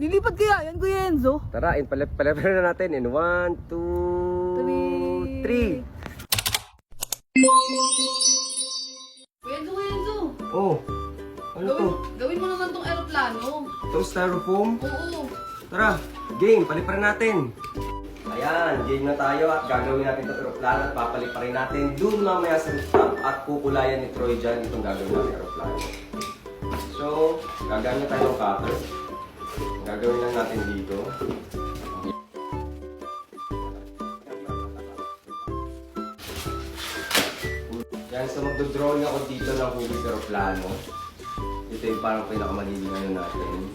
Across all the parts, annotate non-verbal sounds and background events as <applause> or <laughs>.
Lilipad kaya yan, Kuya Enzo? Tara, in pala pala na natin in 1 2 3. Kuya Enzo, Kuya Enzo. Oh. Ano to? Gawin, gawin mo naman tong aeroplano. Ito styrofoam. Oo. Tara, game, paliparin natin. Ayan, game na tayo at gagawin natin itong aeroplano at papaliparin natin dun mamaya sa rooftop at kukulayan ni Troy dyan itong gagawin natin aeroplano. So, gagamit tayo ng cutter. Gagawin lang natin dito. Yan, so magdodrawing ako dito ng hugis aeroplano. Ito yung parang pinakamaliling ano natin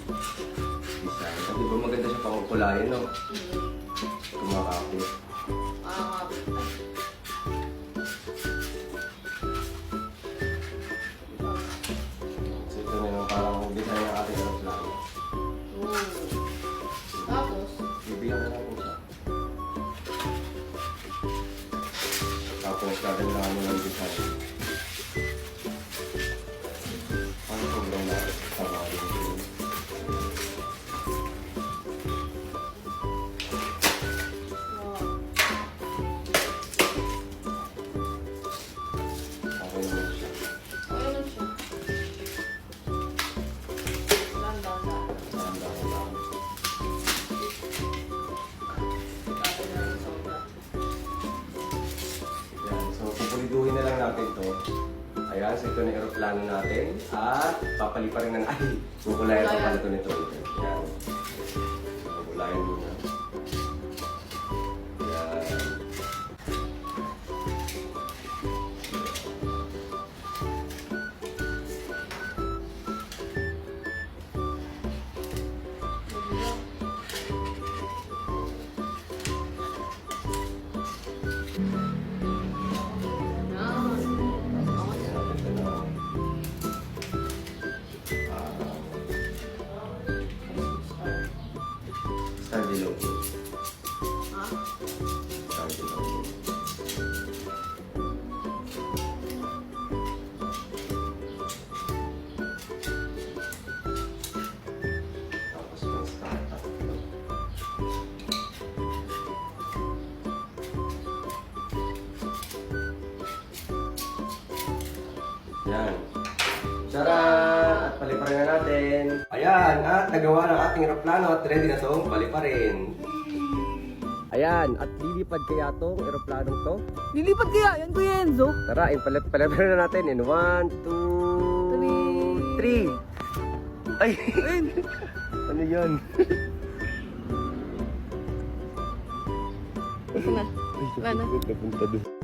design. At di ba maganda siya pangkulayan, no? Kumakapit. Tapos gagawin mo ng design. Natin to. Ayan, so ito na aeroplano natin. At papaliparin na ay, kukulayan pa pala ito nito. Yan. Star below. Ah. Star below. Tapos yung star up. Yan. Charan! At paliparin na natin. Ayan, at nagawa ng ating aeroplano at ready na itong paliparin. Ayan, at lilipad kaya itong aeroplanong to. Lilipad kaya yan, Kuya Enzo? Tara, paliparin na natin in 1, 2, 3. Ay! Ayun. <laughs> ano yun? Wala. Wala. Napunta doon.